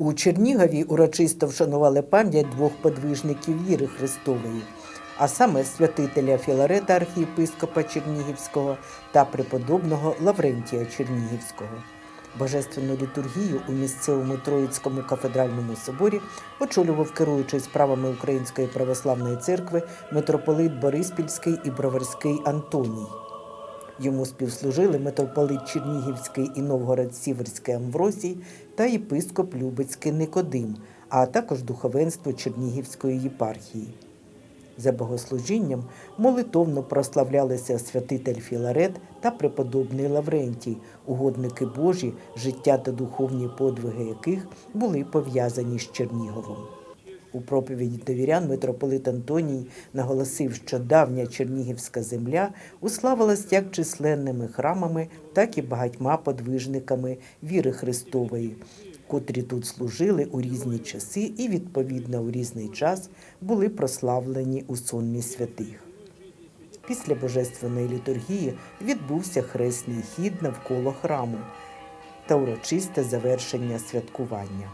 У Чернігові урочисто вшанували пам'ять двох подвижників віри Христової, а саме святителя Філарета архієпископа Чернігівського та преподобного Лаврентія Чернігівського. Божественну літургію у місцевому Троїцькому кафедральному соборі очолював керуючий справами Української православної церкви митрополит Бориспільський і Броварський Антоній. Йому співслужили митрополит Чернігівський і Новгород-Сіверський Амвросій та єпископ Любецький Никодим, а також духовенство Чернігівської єпархії. За богослужінням молитовно прославлялися святитель Філарет та преподобний Лаврентій, угодники Божі, життя та духовні подвиги яких були пов'язані з Черніговом. У проповіді до вірян митрополит Антоній наголосив, що давня Чернігівська земля уславилась як численними храмами, так і багатьма подвижниками віри Христової, котрі тут служили у різні часи і, відповідно, у різний час були прославлені у сонмі святих. Після божественної літургії відбувся хресний хід навколо храму та урочисте завершення святкування.